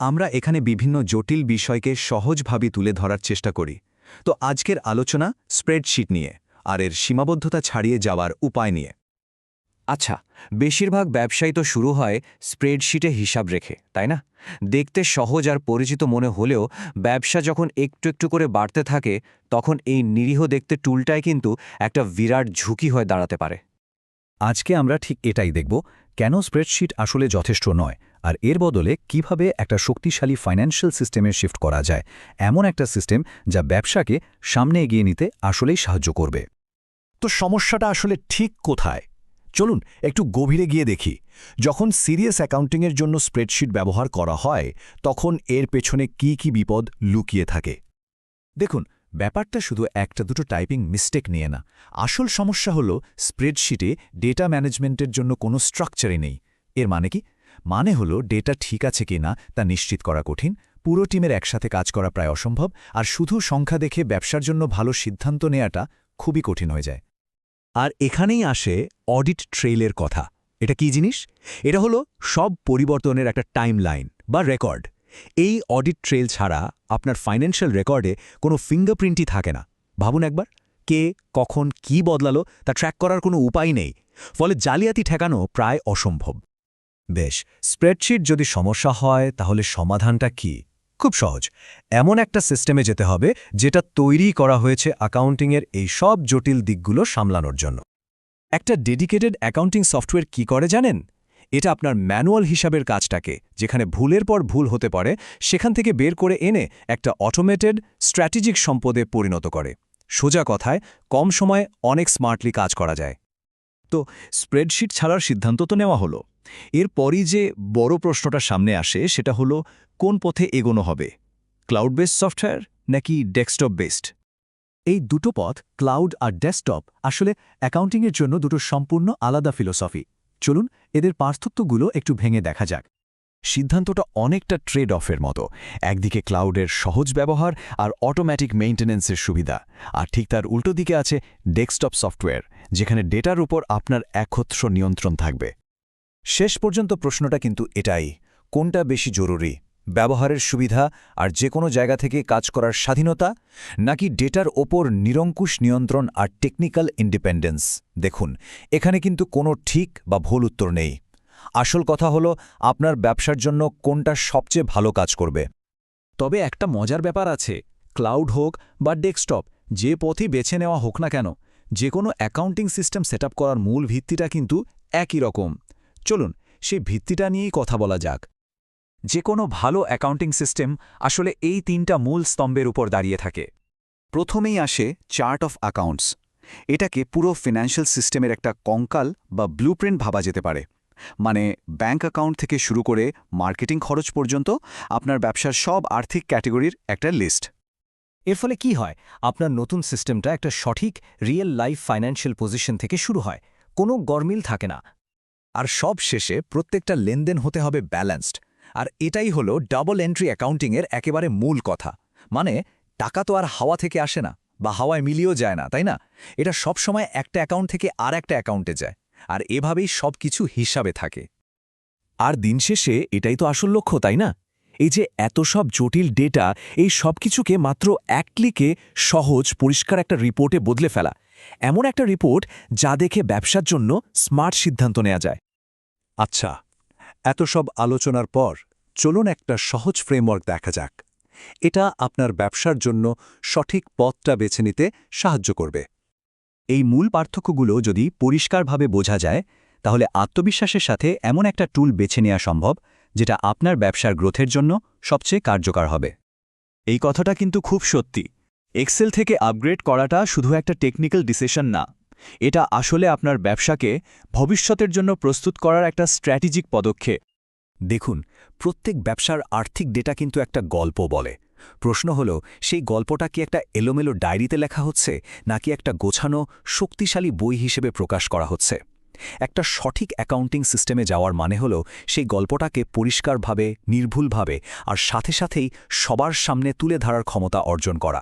আমরা এখানে বিভিন্ন জটিল বিষয়কে সহজভাবে তুলে ধরার চেষ্টা করি। তো আজকের আলোচনা স্প্রেডশিট নিয়ে, আর এর সীমাবদ্ধতা ছাড়িয়ে যাওয়ার উপায় নিয়ে। আচ্ছা বেশিরভাগ ব্যবসায়ী তো শুরু হয় স্প্রেডশিটে হিসাব রেখে, তাই না? দেখতে সহজ আর পরিচিত মনে হলেও ব্যবসা যখন একটু একটু করে বাড়তে থাকে, তখন এই নিরীহ দেখতে টুলটাই কিন্তু একটা বিরাট ঝুঁকি হয়ে দাঁড়াতে পারে। আজকে আমরা ঠিক এটাই দেখব কেন স্প্রেডশিট আসলে যথেষ্ট নয়? আর এর বদলে কীভাবে একটা শক্তিশালী ফাইন্যান্সিয়াল সিস্টেমে শিফট করা যায়? এমন একটা সিস্টেম যা ব্যবসাকে সামনে এগিয়ে নিতে আসলেই সাহায্য করবে। তো সমস্যাটা আসলে ঠিক কোথায়? চলুন একটু গভীরে গিয়ে দেখি। যখন সিরিয়াস অ্যাকাউন্টিংয়ের জন্য স্প্রেডশিট ব্যবহার করা হয়, তখন এর পেছনে কি কি বিপদ লুকিয়ে থাকে? দেখুন ব্যাপারটা শুধু একটা দুটো টাইপিং মিস্টেক নিয়ে না। আসল সমস্যা হল স্প্রেডশিটে ডেটা ম্যানেজমেন্টের জন্য কোনো স্ট্রাকচারই নেই। এর মানে কি? মানে হল ডেটা ঠিক আছে কি না তা নিশ্চিত করা কঠিন, পুরো টিমের একসাথে কাজ করা প্রায় অসম্ভব, আর শুধু সংখ্যা দেখে ব্যবসার জন্য ভালো সিদ্ধান্ত নেওয়াটা খুবই কঠিন হয়ে যায়। আর এখানেই আসে অডিট ট্রেইলের কথা। এটা কি জিনিস? এটা হলো সব পরিবর্তনের একটা টাইম লাইন বা রেকর্ড এই অডিট ট্রেল ছাড়া আপনার ফাইন্যান্সিয়াল রেকর্ডে কোনো ফিঙ্গারপ্রিন্টই থাকে না। ভাবুন একবার, কে, কখন, কি বদলালো, তা ট্র্যাক করার কোনো উপায় নেই। ফলে জালিয়াতি ঠেকানো প্রায় অসম্ভব। বেশ স্প্রেডশিট যদি সমস্যা হয়, তাহলে সমাধানটা কি? খুব সহজ। এমন একটা সিস্টেমে যেতে হবে, যেটা তৈরি করা হয়েছে অ্যাকাউন্টিংয়ের এই সব জটিল দিকগুলো সামলানোর জন্য। একটা ডেডিকেটেড অ্যাকাউন্টিং সফটওয়্যার কি করে জানেন? এটা আপনার ম্যানুয়াল হিসাবের কাজটাকে, যেখানে ভুলের পর ভুল হতে পারে, সেখান থেকে বের করে এনে একটা অটোমেটেড স্ট্র্যাটেজিক সম্পদে পরিণত করে। সোজা কথায়, কম সময়ে অনেক স্মার্টলি কাজ করা যায়। তো স্প্রেডশিট ছাড়ার সিদ্ধান্ত তো নেওয়া হলো। এরপরই যে বড় প্রশ্নটা সামনে আসে, সেটা হলো, কোন পথে এগোনো হবে? ক্লাউড বেসড সফটওয়্যার নাকি ডেস্কটপ বেসড এই দুটো পথ ক্লাউড আর ডেস্কটপ আসলে অ্যাকাউন্টিংয়ের জন্য দুটো সম্পূর্ণ আলাদা ফিলোসফি চলুন এদের পার্থক্যগুলো একটু ভেঙে দেখা যাক। সিদ্ধান্তটা অনেকটা ট্রেড অফের মতো। একদিকে ক্লাউডের সহজ ব্যবহার আর অটোম্যাটিক মেইন্টেনেন্সের সুবিধা। আর ঠিক তার উল্টো দিকে আছে ডেস্কটপ সফটওয়্যার যেখানে ডেটার উপর আপনার একত্র নিয়ন্ত্রণ থাকবে। শেষ পর্যন্ত প্রশ্নটা কিন্তু এটাই, কোনটা বেশি জরুরি? ব্যবহারের সুবিধা আর যে কোনো জায়গা থেকে কাজ করার স্বাধীনতা, নাকি ডেটার ওপর নিরঙ্কুশ নিয়ন্ত্রণ আর টেকনিক্যাল ইন্ডিপেন্ডেন্স? দেখুন, এখানে কিন্তু কোনো ঠিক বা ভুল উত্তর নেই। আসল কথা হলো, আপনার ব্যবসার জন্য কোনটা সবচেয়ে ভালো কাজ করবে। তবে একটা মজার ব্যাপার আছে, ক্লাউড হোক বা ডেস্কটপ, যে পথই বেছে নেওয়া হোক না কেন, যে কোনো অ্যাকাউন্টিং সিস্টেম সেট করার মূল ভিত্তিটা কিন্তু একই রকম। চলুন, সেই ভিত্তিটা নিয়েই কথা বলা যাক। যে কোনো ভালো অ্যাকাউন্টিং সিস্টেম আসলে এই তিনটা মূল স্তম্ভের উপর দাঁড়িয়ে থাকে। প্রথমেই আসে চার্ট অফ অ্যাকাউন্টস। এটাকে পুরো ফিনান্সিয়াল সিস্টেমের একটা কঙ্কাল বা ব্লুপ্রিন্ট ভাবা যেতে পারে। মানে ব্যাঙ্ক অ্যাকাউন্ট থেকে শুরু করে মার্কেটিং খরচ পর্যন্ত আপনার ব্যবসার সব আর্থিক ক্যাটেগরির একটা লিস্ট। এর ফলে কি হয়? আপনার নতুন সিস্টেমটা একটা সঠিক রিয়েল লাইফ ফাইন্যান্সিয়াল পজিশন থেকে শুরু হয়। কোনো গরমিল থাকে না। আর সব শেষে প্রত্যেকটা লেনদেন হতে হবে ব্যালেন্সড। আর এটাই হলো ডাবল এন্ট্রি অ্যাকাউন্টিংয়ের একেবারে মূল কথা। মানে টাকা তো আর হাওয়া থেকে আসে না, বা হাওয়ায় মিলিয়েও যায় না, তাই না? এটা সব সময় একটা অ্যাকাউন্ট থেকে আর একটা অ্যাকাউন্টে যায়, আর এভাবেই সব কিছু হিসাবে থাকে। আর দিন শেষে এটাই তো আসল লক্ষ্য, তাই না? এই যে এত সব জটিল ডেটা এই সব কিছুকে মাত্র এক ক্লিকে সহজ, পরিষ্কার একটা রিপোর্টে বদলে ফেলা। এমন একটা রিপোর্ট যা দেখে ব্যবসার জন্য স্মার্ট সিদ্ধান্ত নেওয়া যায়। আচ্ছা এত সব আলোচনার পর চলুন একটা সহজ ফ্রেমওয়ার্ক দেখা যাক। এটা আপনার ব্যবসার জন্য সঠিক পথটা বেছে নিতে সাহায্য করবে। এই মূল পার্থক্যগুলো যদি পরিষ্কারভাবে বোঝা যায়, তাহলে আত্মবিশ্বাসের সাথে এমন একটা টুল বেছে নেওয়া সম্ভব, যেটা আপনার ব্যবসার গ্রোথের জন্য সবচেয়ে কার্যকর হবে। এই কথাটা কিন্তু খুব সত্যি। এক্সেল থেকে আপগ্রেড করাটা শুধু একটা টেকনিক্যাল ডিসিশন না এটা আসলে আপনার ব্যবসাকে ভবিষ্যতের জন্য প্রস্তুত করার একটা স্ট্র্যাটেজিক পদক্ষেপ। দেখুন, প্রত্যেক ব্যবসার আর্থিক ডেটা কিন্তু একটা গল্প বলে। প্রশ্ন হল, সেই গল্পটা কি একটা এলোমেলো ডায়েরিতে লেখা হচ্ছে, নাকি একটা গোছানো, শক্তিশালী বই হিসেবে প্রকাশ করা হচ্ছে? একটা সঠিক অ্যাকাউন্টিং সিস্টেমে যাওয়ার মানে হল, সেই গল্পটাকে পরিষ্কারভাবে, নির্ভুলভাবে, আর সাথে সাথেই সবার সামনে তুলে ধরার ক্ষমতা অর্জন করা।